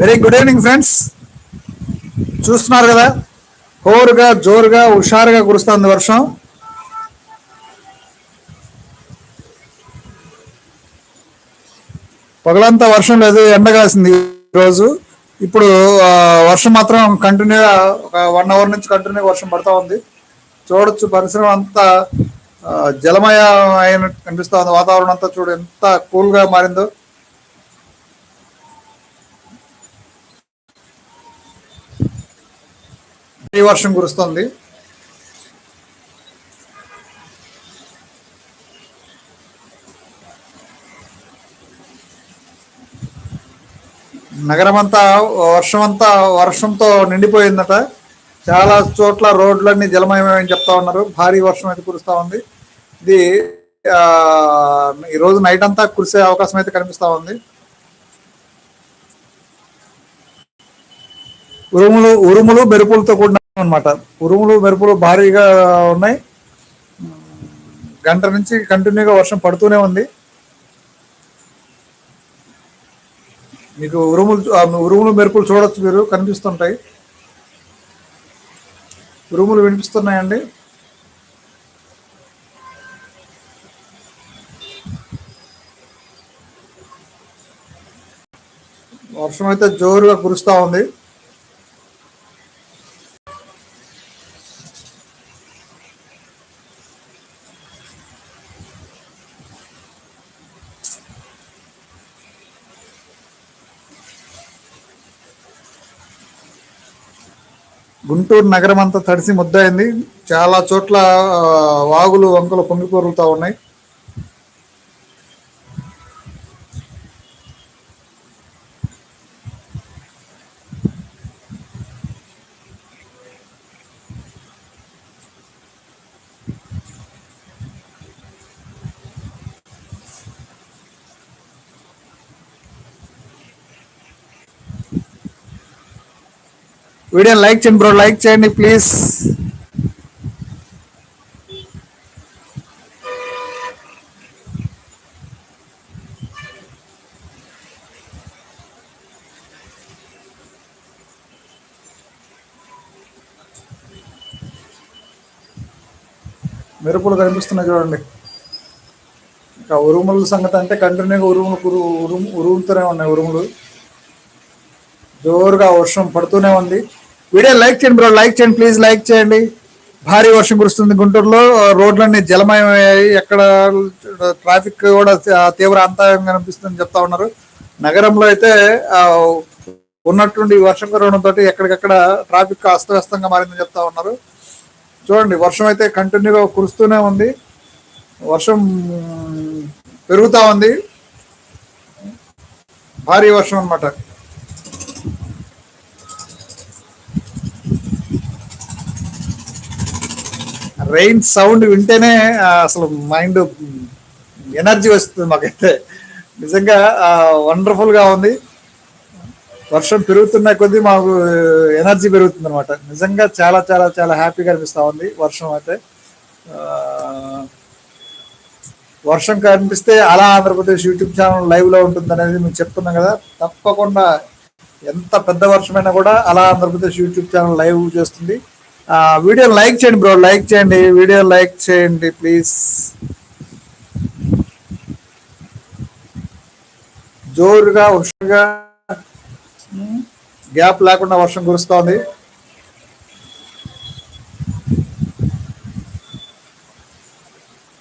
Very good evening friends చూస్తున్నారు కదా? హోరుగా జోరుగా హుషారుగా కురుస్తుంది వర్షం. పగలంతా వర్షం లేదు ఎండ కాసింది ఈరోజు. ఇప్పుడు వర్షం మాత్రం కంటిన్యూగా ఒక వన్ అవర్ నుంచి కంటిన్యూ వర్షం పడతా ఉంది. చూడొచ్చు పరిసరం అంతా జలమయ అయినట్టు కనిపిస్తూ ఉంది వాతావరణం అంతా చూడు ఎంత కూల్గా మారిందో. ఈ వర్షం కురుస్తుంది. నగరం అంతా వర్షం అంతా వర్షంతో నిండిపోయిందట. చాలా చోట్ల రోడ్లన్నీ జలమయమని చెప్తా ఉన్నారు. భారీ వర్షం అయితే కురుస్తూ ఉంది. ఇది ఈరోజు ఈ రోజు నైట్ అంతా కురిసే అవకాశం అయితే కనిపిస్తా ఉంది. ఉరుములు ఉరుములు మెరుపులతో కూడిన అనమాట ఉరుములు మెరుపులు భారీగా ఉన్నాయి. గంట నుంచి కంటిన్యూగా వర్షం పడుతూనే ఉంది. మీకు ఉరుములు ఉరుములు మెరుపులు చూడొచ్చు మీరు కనిపిస్తుంటాయి. ఉరుములు వినిపిస్తున్నాయండి. వర్షం అయితే జోరుగా కురుస్తూ ఉంది. గుంటూరు నగరం అంతా తడిసి ముద్దయింది. చాలా చోట్ల ఆ, వాగులు వంకలు పొంగిపొరులుతూ ఉన్నాయి. వీడియో లైక్ చేయండి బ్రో లైక్ చేయండి ప్లీజ్. మెరుపులు కనిపిస్తున్నాయి చూడండి. ఇంకా ఉరుముల సంగతి అంటే కంటిన్యూగా ఉరుములు కురు ఉరుము ఉరుముతూనే ఉన్నాయి ఉరుములు. జోరుగా వర్షం పడుతూనే ఉంది. వీడియో లైక్ చేయండి బ్రో లైక్ చేయండి ప్లీజ్ లైక్ చేయండి. భారీ వర్షం కురుస్తుంది గుంటూరులో. రోడ్లన్నీ జలమయమయ్యాయి. ఎక్కడ ట్రాఫిక్ కూడా తీవ్ర అంతరాయం కనిపిస్తుందని చెప్తా ఉన్నారు. నగరంలో అయితే ఆ, ఉన్నటువంటి వర్షం కురవడంతో ఎక్కడికక్కడ ట్రాఫిక్ అస్తవ్యస్తంగా మారిందని చెప్తా ఉన్నారు. చూడండి వర్షం అయితే కంటిన్యూగా కురుస్తూనే ఉంది. వర్షం పెరుగుతూ ఉంది. భారీ వర్షం అన్నమాట. రెయిన్ సౌండ్ వింటేనే అసలు మైండ్ ఎనర్జీ వస్తుంది మాకైతే. నిజంగా వండర్ఫుల్గా ఉంది. వర్షం పెరుగుతున్న కొద్దీ మాకు ఎనర్జీ పెరుగుతుంది అనమాట నిజంగా చాలా చాలా చాలా హ్యాపీగా అనిపిస్తూ ఉంది వర్షం అయితే. వర్షం కనిపిస్తే అలా ఆంధ్రప్రదేశ్ యూట్యూబ్ ఛానల్ లైవ్లో ఉంటుంది అనేది మేము చెప్తున్నాం కదా. తప్పకుండా ఎంత పెద్ద వర్షమైనా కూడా అలా ఆంధ్రప్రదేశ్ యూట్యూబ్ ఛానల్ లైవ్ చేస్తుంది. వీడియో లైక్ చేయండి బ్రో లైక్ చేయండి వీడియో లైక్ చేయండి ప్లీజ్. జోరుగా వర్షంగా గ్యాప్ లేకుండా వర్షం కురుస్తోంది.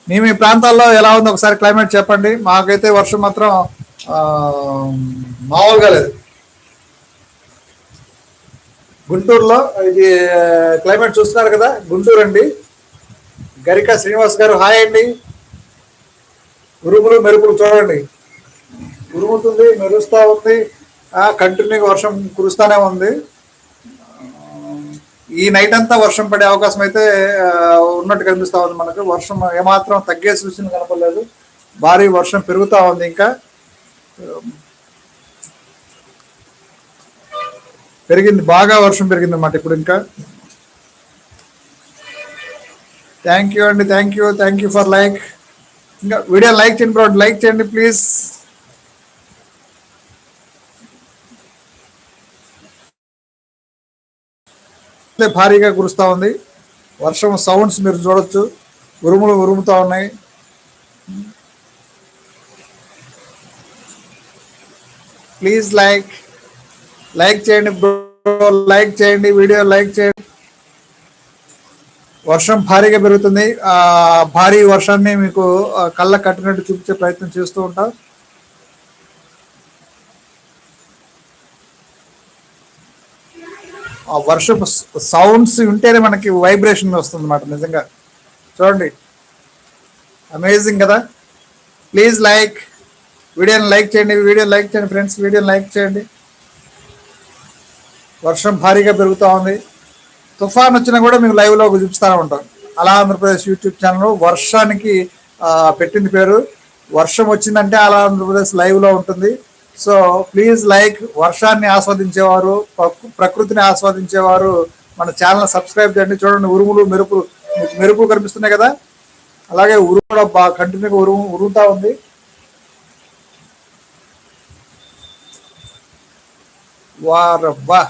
మీ మీ ప్రాంతాల్లో ఎలా ఉంది? ఒకసారి క్లైమేట్ చెప్పండి. మాకైతే వర్షం మాత్రం మామూలుగా లేదు. గుంటూరులో ఇది క్లైమేట్ చూస్తున్నారు కదా గుంటూరు అండి. గరిక శ్రీనివాస్ గారు హాయ్ అండి. ఉరుములు మెరుపులు చూడండి. ఉరుముతుంది మెరుస్తూ ఉంది. కంటిన్యూగా వర్షం కురుస్తూనే ఉంది. ఈ నైట్ అంతా వర్షం పడే అవకాశం అయితే ఉన్నట్టు కనిపిస్తూ ఉంది మనకు. వర్షం ఏమాత్రం తగ్గే సూచన కనపడలేదు. భారీ వర్షం పెరుగుతూ ఉంది ఇంకా. పెరిగింది బాగా వర్షం పెరిగింది అన్నమాట ఇప్పుడు ఇంకా. థ్యాంక్ యూ అండి thank you thank you for like ఇంకా వీడియో లైక్ చేయండి బ్రో లైక్ చేయండి ప్లీజ్ భారీగా కురుస్తూ ఉంది. వర్షం సౌండ్స్ మీరు చూడొచ్చు. ఉరుములు ఉరుముతూ ఉన్నాయి. ప్లీజ్ లైక్ లైక్ చేయండి బ్రో లైక్ చేయండి వీడియో లైక్ చేయండి. వర్షం భారీగా పెరుగుతుంది. ఆ భారీ వర్షాన్ని మీకు కళ్ళ కట్టినట్టు చూపించే ప్రయత్నం చేస్తూ ఉంటాం. ఆ వర్షపు సౌండ్స్ వింటేనే మనకి వైబ్రేషన్ వస్తుంది అన్నమాట నిజంగా. చూడండి. అమేజింగ్ కదా. ప్లీజ్ లైక్ వీడియోని లైక్ చేయండి వీడియో లైక్ చేయండి ఫ్రెండ్స్ వీడియోని లైక్ చేయండి. వర్షం భారీగా పెరుగుతూ ఉంది. తుఫాన్ వచ్చినా కూడా మీకు లైవ్లో చూపిస్తూనే ఉంటాం. అలా ఆంధ్రప్రదేశ్ యూట్యూబ్ ఛానల్ వర్షానికి పెట్టింది పేరు. వర్షం వచ్చిందంటే అలా ఆంధ్రప్రదేశ్ లైవ్లో ఉంటుంది. సో ప్లీజ్ లైక్ వర్షాన్ని ఆస్వాదించేవారు ప్రకృతిని ఆస్వాదించేవారు మన ఛానల్ సబ్స్క్రైబ్ చేయండి. చూడండి ఉరుములు మెరుపులు మీకు కనిపిస్తున్నాయి కదా? అలాగే ఉరుము కూడా బాగా కంటిన్యూగా ఉరుము ఉరుగుతూ ఉంది. వారబ్బా!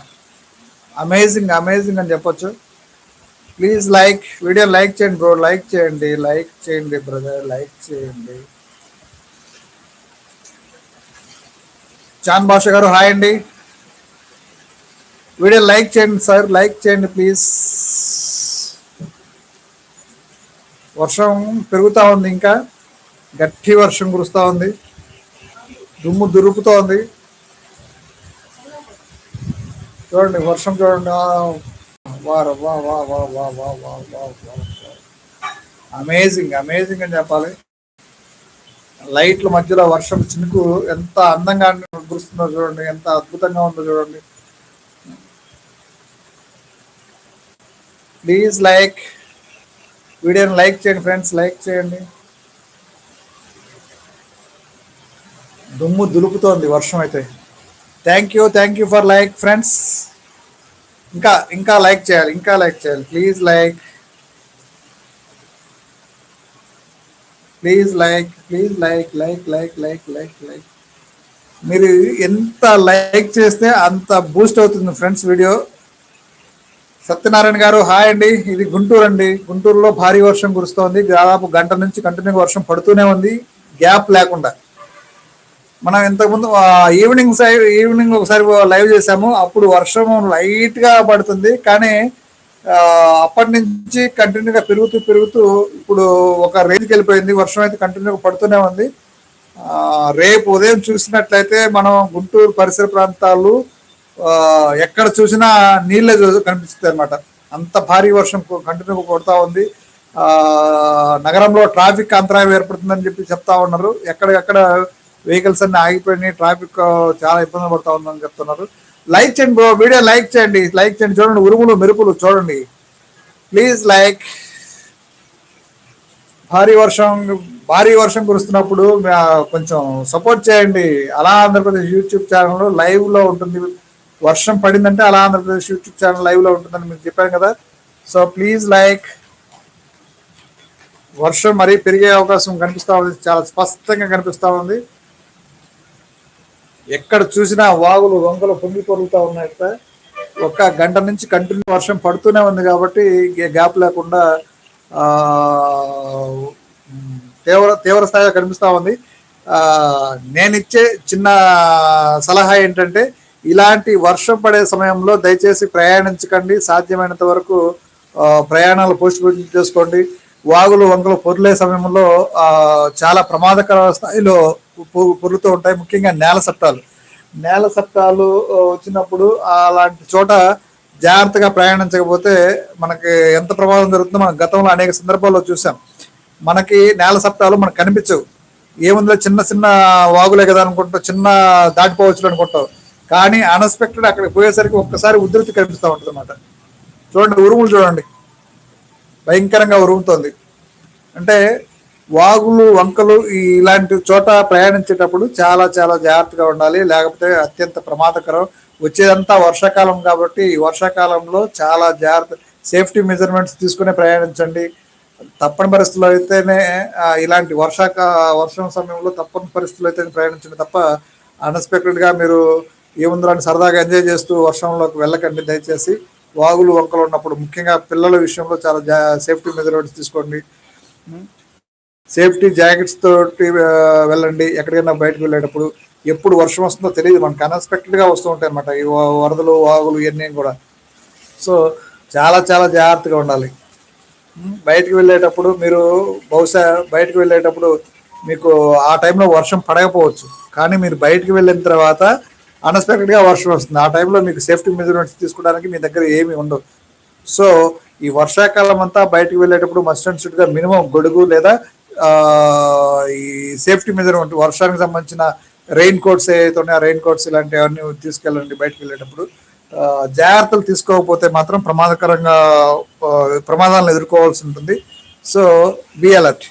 అమేజింగ్ అమేజింగ్ అని చెప్పొచ్చు. ప్లీజ్ లైక్ వీడియో లైక్ చేయండి బ్రో లైక్ చేయండి లైక్ చేయండి బ్రదర్ లైక్ చేయండి. చాన్ భాష గారు హాయ్ అండి. వీడియో లైక్ చేయండి సార్ లైక్ చేయండి ప్లీజ్ వర్షం పెరుగుతూ ఉంది ఇంకా. గట్టి వర్షం కురుస్తూ ఉంది. దుమ్ము దురుపుతోంది చూడండి వర్షం చూడండి. వారు వా వా వా వా వా వా వా అమేజింగ్ అమేజింగ్ అని చెప్పాలి. లైట్ల మధ్యలో వర్షం చినుకు ఎంత అందంగా కురుస్తుందో చూడండి ఎంత అద్భుతంగా ఉందో చూడండి. ప్లీజ్ లైక్ వీడియోని లైక్ చేయండి ఫ్రెండ్స్ లైక్ చేయండి. దుమ్ము దులుపుతోంది వర్షం అయితే. Thank you thank you for like friends ఇంకా ఇంకా లైక్ చేయాలి ఇంకా లైక్ చేయాలి. Please like please like please like like like like like like మీరు ఎంత లైక్ చేస్తే అంత బూస్ట్ అవుతుంది ఫ్రెండ్స్ వీడియో సత్యనారాయణ గారు హాయ్ అండి. ఇది గుంటూరు అండి. గుంటూరులో భారీ వర్షం కురుస్తోంది. దాదాపు గంట నుంచి కంటిన్యూగా వర్షం పడుతూనే ఉంది. గ్యాప్ లేకుండా. మనం ఇంతకుముందు ఈవినింగ్ సై ఈవినింగ్ ఒకసారి లైవ్ చేసాము అప్పుడు వర్షం లైట్గా పడుతుంది. కానీ అప్పటి నుంచి కంటిన్యూగా పెరుగుతూ పెరుగుతూ ఇప్పుడు ఒక రేంజ్కి వెళ్ళిపోయింది. వర్షం అయితే కంటిన్యూగా పడుతూనే ఉంది. రేపు ఉదయం చూసినట్లయితే మనం గుంటూరు పరిసర ప్రాంతాలు ఎక్కడ చూసినా నీళ్ళే చూ- కనిపిస్తుంది అనమాట అంత భారీ వర్షం కంటిన్యూగా కొడుతూ ఉంది. నగరంలో ట్రాఫిక్ అంతరాయం ఏర్పడుతుందని చెప్పి చెప్తా ఉన్నారు. ఎక్కడికక్కడ వెహికల్స్ అన్ని ఆగిపోయినాయి ట్రాఫిక్ చాలా ఇబ్బంది పడతా ఉందని చెప్తున్నారు. లైక్ చేయండి బ్రో వీడియో లైక్ చేయండి లైక్ చేయండి. చూడండి ఉరుములు మెరుపులు చూడండి. ప్లీజ్ లైక్ భారీ వర్షం భారీ వర్షం కురుస్తున్నప్పుడు కొంచెం సపోర్ట్ చేయండి. అలా ఆంధ్రప్రదేశ్ యూట్యూబ్ ఛానల్ లైవ్లో ఉంటుంది. వర్షం పడిందంటే అలా ఆంధ్రప్రదేశ్ యూట్యూబ్ ఛానల్ లైవ్లో ఉంటుందని మీరు చెప్పాను కదా. సో ప్లీజ్ లైక్ వర్షం మరీ పెరిగే అవకాశం కనిపిస్తూ ఉంది చాలా స్పష్టంగా కనిపిస్తూ ఉంది. ఎక్కడ చూసినా వాగులు వంకలు పొంగి పొరుగుతా ఉన్నాయట ఒక గంట నుంచి కంటిన్యూ వర్షం పడుతూనే ఉంది కాబట్టి గ్యాప్ లేకుండా తీవ్ర తీవ్ర స్థాయిలో కనిపిస్తూ ఉంది. నేను ఇచ్చే చిన్న సలహా ఏంటంటే ఇలాంటి వర్షం పడే సమయంలో దయచేసి ప్రయాణించకండి. సాధ్యమైనంత వరకు ప్రయాణాలు పోస్ట్ పోన్ చేసుకోండి. వాగులు వంకలు పొర్లే సమయంలో చాలా ప్రమాదకర స్థాయిలో పొర్లుతూ ఉంటాయి. ముఖ్యంగా నేల చట్టాలు. నేల చట్టాలు వచ్చినప్పుడు అలాంటి చోట జాగ్రత్తగా ప్రయాణించకపోతే మనకి ఎంత ప్రమాదం జరుగుతుందో మనం గతంలో అనేక సందర్భాల్లో చూసాం మనకి నేల సప్తాలు మనకు కనిపించవు. ఏముందో చిన్న చిన్న వాగులే కదా అనుకుంటాం చిన్న దాటిపోవచ్చు అనుకుంటాం. కానీ అన్ఎక్స్పెక్టెడ్ అక్కడికి పోయేసరికి ఒక్కసారి ఉధృతి కనిపిస్తూ ఉంటుంది అనమాట చూడండి ఉరుములు చూడండి. భయంకరంగా ఉరుగుతోంది అంటే వాగులు వంకలు ఇలాంటి చోట ప్రయాణించేటప్పుడు చాలా చాలా జాగ్రత్తగా ఉండాలి. లేకపోతే అత్యంత ప్రమాదకరం. వచ్చేదంతా వర్షాకాలం కాబట్టి ఈ వర్షాకాలంలో చాలా జాగ్రత్త సేఫ్టీ మెజర్మెంట్స్ తీసుకునే ప్రయాణించండి. తప్పని పరిస్థితుల్లో అయితేనే ఇలాంటి వర్షాక వర్షం సమయంలో తప్పని పరిస్థితుల్లో అయితే ప్రయాణించండి తప్ప అన్ఎక్స్పెక్టెడ్గా మీరు ఏముందో సరదాగా ఎంజాయ్ చేస్తూ వర్షంలోకి వెళ్ళకండి. దయచేసి వాగులు వంకలు ఉన్నప్పుడు ముఖ్యంగా పిల్లల విషయంలో చాలా జా సేఫ్టీ మెజర్మెంట్స్ తీసుకోండి. సేఫ్టీ జాకెట్స్ తోటి వెళ్ళండి ఎక్కడికైనా బయటకు వెళ్ళేటప్పుడు. ఎప్పుడు వర్షం వస్తుందో తెలియదు మనకు అన్ఎక్స్పెక్టెడ్గా వస్తూ ఉంటాయి అనమాట ఈ వరదలు వాగులు ఇవన్నీ కూడా. సో చాలా చాలా జాగ్రత్తగా ఉండాలి. బయటకు బయటికి వెళ్ళేటప్పుడు మీరు బహుశా బయటకు వెళ్ళేటప్పుడు మీకు ఆ టైంలో వర్షం పడకపోవచ్చు. కానీ మీరు బయటికి వెళ్ళిన తర్వాత అన్ఎక్స్పెక్టెడ్గా వర్షం వస్తుంది. ఆ టైంలో మీకు సేఫ్టీ మెజర్మెంట్స్ తీసుకోవడానికి మీ దగ్గర ఏమీ ఉండవు. సో ఈ వర్షాకాలం అంతా బయటకు వెళ్ళేటప్పుడు మస్ట్ అండ్ షుడ్గా మినిమం గొడుగు లేదా ఈ సేఫ్టీ మెజర్మెంట్ వర్షానికి సంబంధించిన రెయిన్ కోట్స్ ఏవైతే ఉన్నాయో రెయిన్ కోట్స్ ఇలాంటివన్నీ తీసుకెళ్ళండి బయటికి వెళ్ళేటప్పుడు. జాగ్రత్తలు తీసుకోకపోతే మాత్రం ప్రమాదకరంగా ప్రమాదాలను ఎదుర్కోవాల్సి ఉంటుంది. సో బి అలర్ట్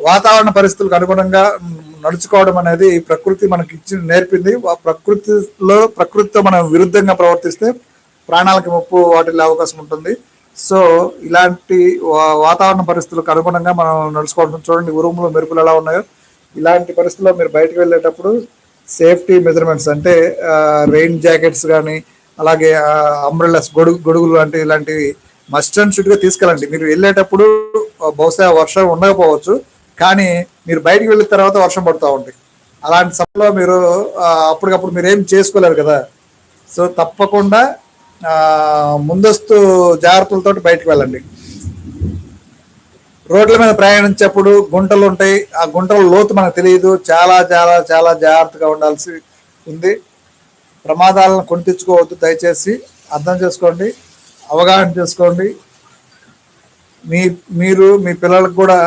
వాతావరణ పరిస్థితులకు అనుగుణంగా నడుచుకోవడం అనేది ప్రకృతి మనకి ఇచ్చి నేర్పింది. ప్రకృతిలో ప్రకృతితో మనం విరుద్ధంగా ప్రవర్తిస్తే ప్రాణాలకు ముప్పు వాటిల్లే అవకాశం ఉంటుంది. సో ఇలాంటి వా- వాతావరణ పరిస్థితులకు అనుగుణంగా మనం నడుచుకోవడం చూడండి ఉరుములు మెరుపులు ఎలా ఉన్నాయో. ఇలాంటి పరిస్థితుల్లో మీరు బయటకు వెళ్ళేటప్పుడు సేఫ్టీ మెజర్మెంట్స్ అంటే రెయిన్ జాకెట్స్ కానీ అలాగే అంబ్రెల్లాస్ గొడుగు గొడుగులు లాంటి ఇలాంటివి మస్ట్ అండ్ షుడ్గా తీసుకెళ్ళండి. మీరు వెళ్ళేటప్పుడు బహుశా వర్షం ఉండకపోవచ్చు. కానీ మీరు బయటికి వెళ్ళిన తర్వాత వర్షం పడుతూ ఉంటాయి. అలాంటి సమయంలో మీరు అప్పటికప్పుడు మీరు ఏం చేసుకోలేరు కదా. సో తప్పకుండా ముందస్తు జాగ్రత్తలతోటి బయటకు వెళ్ళండి. రోడ్ల మీద ప్రయాణించేప్పుడు గుంటలు ఉంటాయి. ఆ గుంటల లోతు మనకు తెలియదు. చాలా చాలా చాలా జాగ్రత్తగా ఉండాల్సి ఉంది. ప్రమాదాలను కొని తెచ్చుకోవద్దు దయచేసి అర్థం చేసుకోండి. అవగాహన చేసుకోండి. మీ మీరు మీ పిల్లలకు కూడా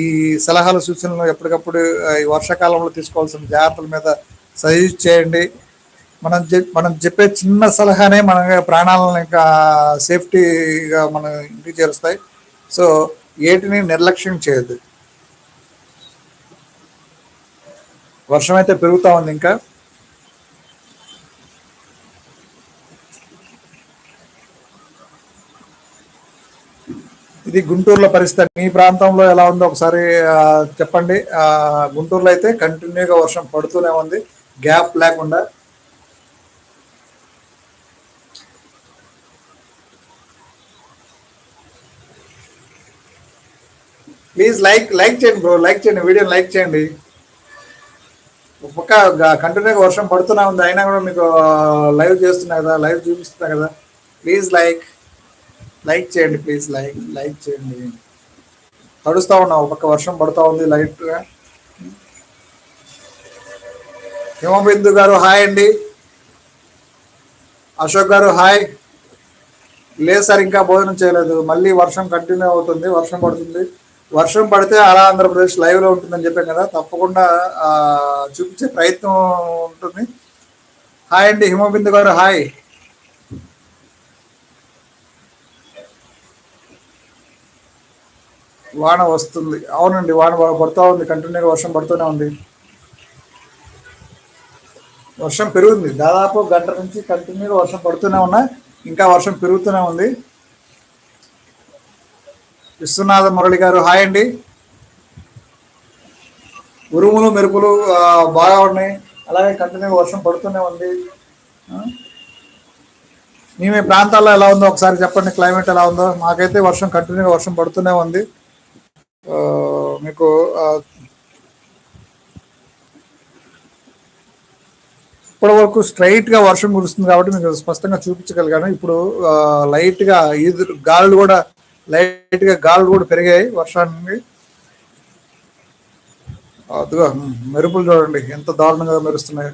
ఈ సలహాలు సూచనలు ఎప్పటికప్పుడు ఈ వర్షాకాలంలో తీసుకోవాల్సిన జాగ్రత్తల మీద సజెస్ట్ చేయండి. మనం మనం చెప్పే చిన్న సలహానే మన ప్రాణాలను ఇంకా సేఫ్టీగా మనం ఇంటికి చేరుస్తాయి. సో ఏటిని నిర్లక్ష్యం చేయొద్దు. వర్షం అయితే పెరుగుతూ ఉంది ఇంకా. ఇది గుంటూరులో పరిస్థితి. మీ ప్రాంతంలో ఎలా ఉందో ఒకసారి చెప్పండి. గుంటూరులో అయితే కంటిన్యూగా వర్షం పడుతూనే ఉంది. గ్యాప్ లేకుండా. ప్లీజ్ లైక్ లైక్ చేయండి బ్రో లైక్ చేయండి. వీడియోని లైక్ చేయండి. ఒక పక్క కంటిన్యూగా వర్షం పడుతూనే ఉంది. అయినా కూడా మీకు లైవ్ చేస్తున్నా కదా లైవ్ చూపిస్తున్నా కదా. ప్లీజ్ లైక్ లైక్ చేయండి ప్లీజ్ లైక్ లైక్ చేయండి. తడుస్తా ఉన్నా ఒక పక్క వర్షం పడుతూ ఉంది లైట్గా. హిమబిందు గారు హాయ్ అండి. అశోక్ గారు హాయ్. లేదు సార్ ఇంకా భోజనం చేయలేదు. మళ్ళీ వర్షం కంటిన్యూ అవుతుంది వర్షం పడుతుంది. వర్షం పడితే అలా ఆంధ్రప్రదేశ్ లైవ్లో ఉంటుందని చెప్పాం కదా తప్పకుండా చూపించే ప్రయత్నం ఉంటుంది. హాయ్ అండి హిమబిందు గారు హాయ్. వాన వస్తుంది. అవునండి వాన పడుతూ ఉంది. కంటిన్యూగా వర్షం పడుతూనే ఉంది. వర్షం పెరుగుతుంది. దాదాపు గంట నుంచి కంటిన్యూగా వర్షం పడుతూనే ఉన్నా ఇంకా వర్షం పెరుగుతూనే ఉంది. విశ్వనాథ మురళి గారు హాయ్ అండి. ఉరుములు మెరుపులు బాగా ఉన్నాయి. అలాగే కంటిన్యూగా వర్షం పడుతూనే ఉంది. ఆ? మీ ప్రాంతాల్లో ఎలా ఉందో ఒకసారి చెప్పండి. క్లైమేట్ ఎలా ఉందో? మాకైతే వర్షం కంటిన్యూగా వర్షం పడుతూనే ఉంది. మీకు ఇప్పటి వరకు స్ట్రైట్గా వర్షం కురుస్తుంది కాబట్టి మీకు స్పష్టంగా చూపించగలిగాను. ఇప్పుడు లైట్గా ఈదు ఈదురు గాలులు కూడా లైట్గా గాలులు కూడా పెరిగాయి వర్షానికి. అదిగా మెరుపులు చూడండి ఎంత దారుణంగా మెరుస్తున్నాయి.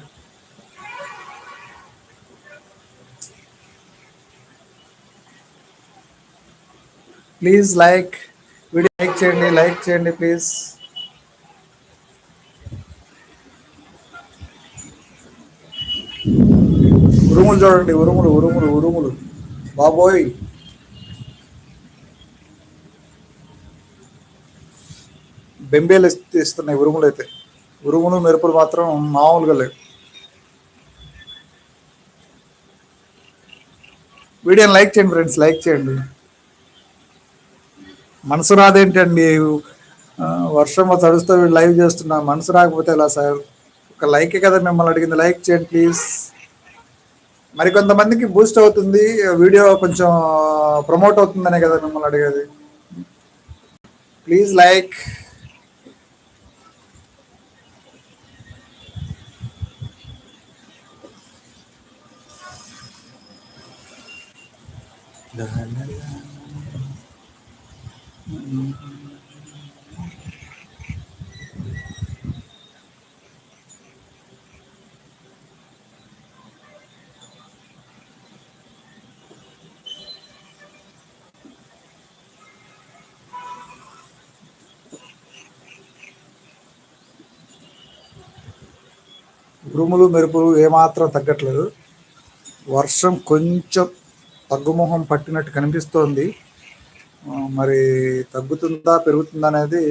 ప్లీజ్ లైక్ వీడియో లైక్ చేయండి లైక్ చేయండి ప్లీజ్. ఉరుములు చూడండి ఉరుములు ఉరుములు ఉరుములు. బాబోయ్. బెంబేలు ఇస్తున్నాయి ఉరుములు అయితే. ఉరుములు మెరుపులు మాత్రం మామూలుగా లేవు. వీడియోని లైక్ చేయండి ఫ్రెండ్స్ లైక్ చేయండి. మనసు రాదేంటండి వర్షంలో వర్షం తడుస్తూ లైవ్ చేస్తున్నా మనసు రాకపోతే ఎలా సార్? ఒక లైక్ కదా మిమ్మల్ని అడిగింది. లైక్ చేయండి ప్లీజ్ మరి కొంతమందికి బూస్ట్ అవుతుంది. వీడియో కొంచెం ప్రమోట్ అవుతుందనే కదా మిమ్మల్ని అడిగేది. ప్లీజ్ లైక్ ఉరుములు మెరుపులు ఏమాత్రం తగ్గట్లేదు. వర్షం కొంచెం తగ్గుముఖం పట్టినట్టు కనిపిస్తోంది. మరి తగ్గుతుందా పెరుగుతుందా అనేది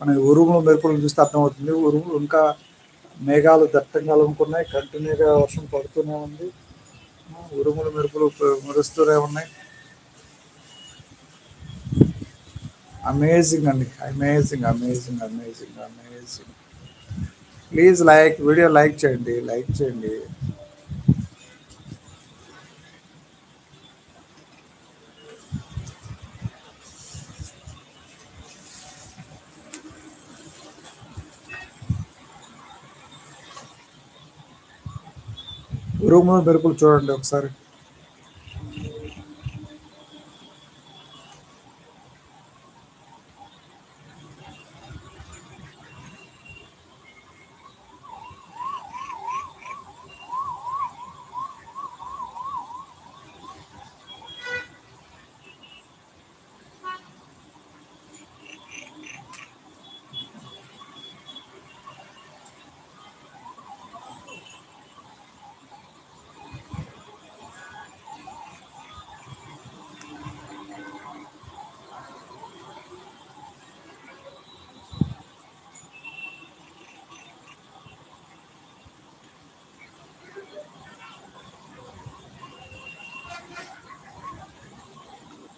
మన ఉరుములు మెరుపులు చూస్తే అర్థమవుతుంది. ఉరుములు ఇంకా మేఘాలు దట్టంగా అలుముకున్నాయి కంటిన్యూగా వర్షం పడుతూనే ఉంది. ఉరుములు మెరుపులు మెరుస్తూనే ఉన్నాయి. అమేజింగ్ అండి. Amazing amazing amazing amazing please like video like చేయండి లైక్ చేయండి. ఉరుములు మెరుపులు చూడండి ఒకసారి.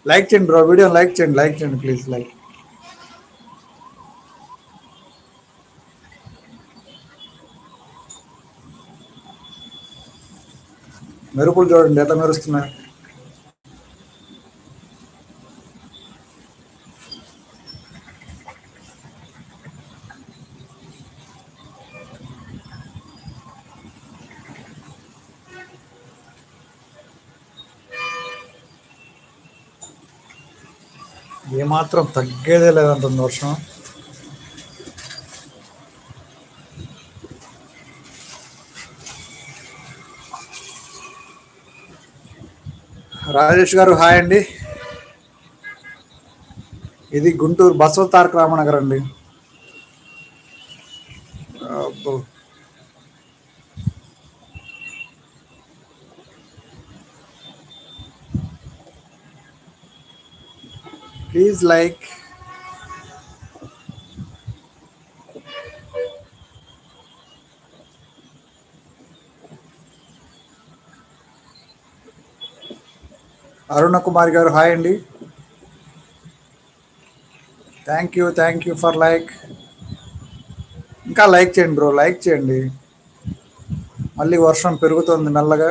లైక్ చేయండి బ్రో వీడియో లైక్ చేయండి లైక్ చేయండి ప్లీజ్ లైక్ మెరుపులు చూడండి ఎట్లా మెరుస్తున్నాయి? మాత్రం తగ్గేదే లేదంటుంది వర్షం. రాజేష్ గారు హాయ్ అండి. ఇది గుంటూరు బసవ తారక రామనగర్ అండి. ప్లీజ్ లైక్ అరుణ కుమార్ గారు హాయ్ అండి. Thank you thank you for like ఇంకా లైక్ చేయండి బ్రో లైక్ చేయండి. మళ్ళీ వర్షం పెరుగుతుంది మెల్లగా.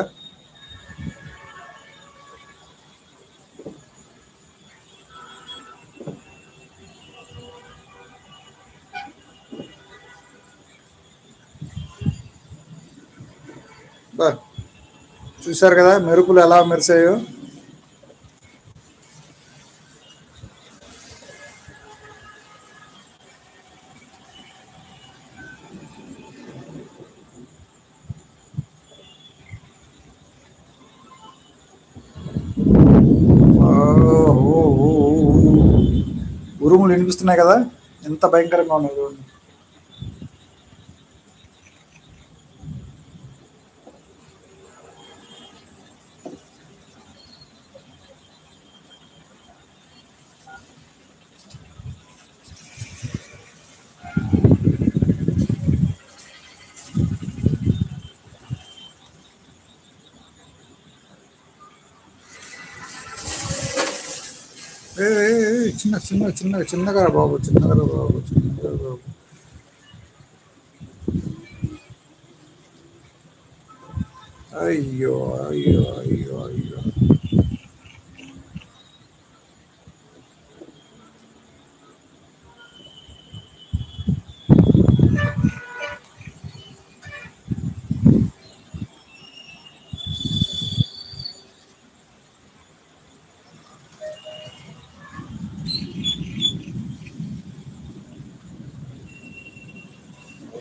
చూశారు కదా మెరుపులు ఎలా మెరిసాయో. ఓ, ఓ, ఓ. ఉరుములు వినిపిస్తున్నాయి కదా. ఎంత భయంకరంగా ఉన్నాయి చూడండి ఏ, ఏ, ఏ, చిన్న చిన్న చిన్న చిన్నగా బాబు చిన్నగా బాబు చిన్నగా బాబు. అయ్యో అయ్యో అయ్యో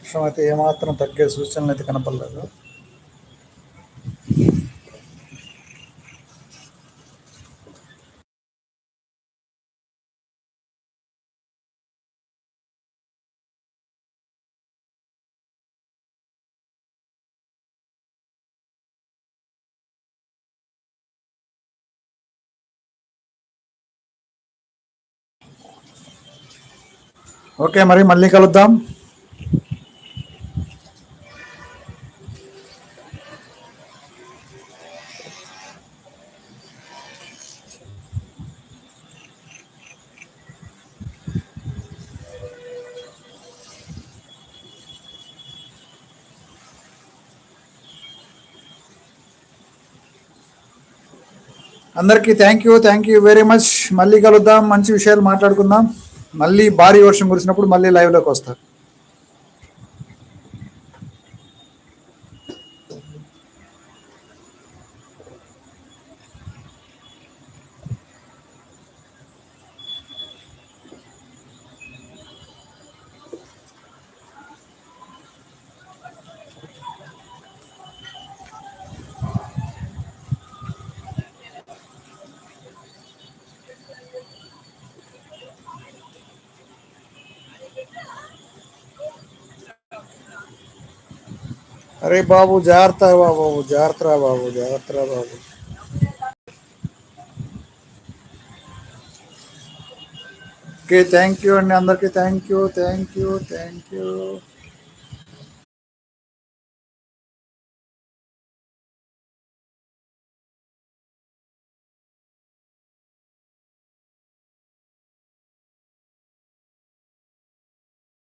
వర్షం అయితే ఏమాత్రం తగ్గే సూచనలు అయితే కనపడలేదు. ఓకే మరి మళ్ళీ కలుద్దాం. అందరికీ thank you thank you very much మళ్ళీ కలుద్దాం మంచి విషయాలు మాట్లాడుకుందాం. మళ్ళీ భారీ వర్షం కురిసినప్పుడు మళ్ళీ లైవ్లోకి వస్తారు అరే బాబు జాగ్రత్త బాబు జాగ్రత్త బాబు జాగ్రత్త బాబు ఓకే థ్యాంక్ యూ అండి అందరికీ thank you thank you thank you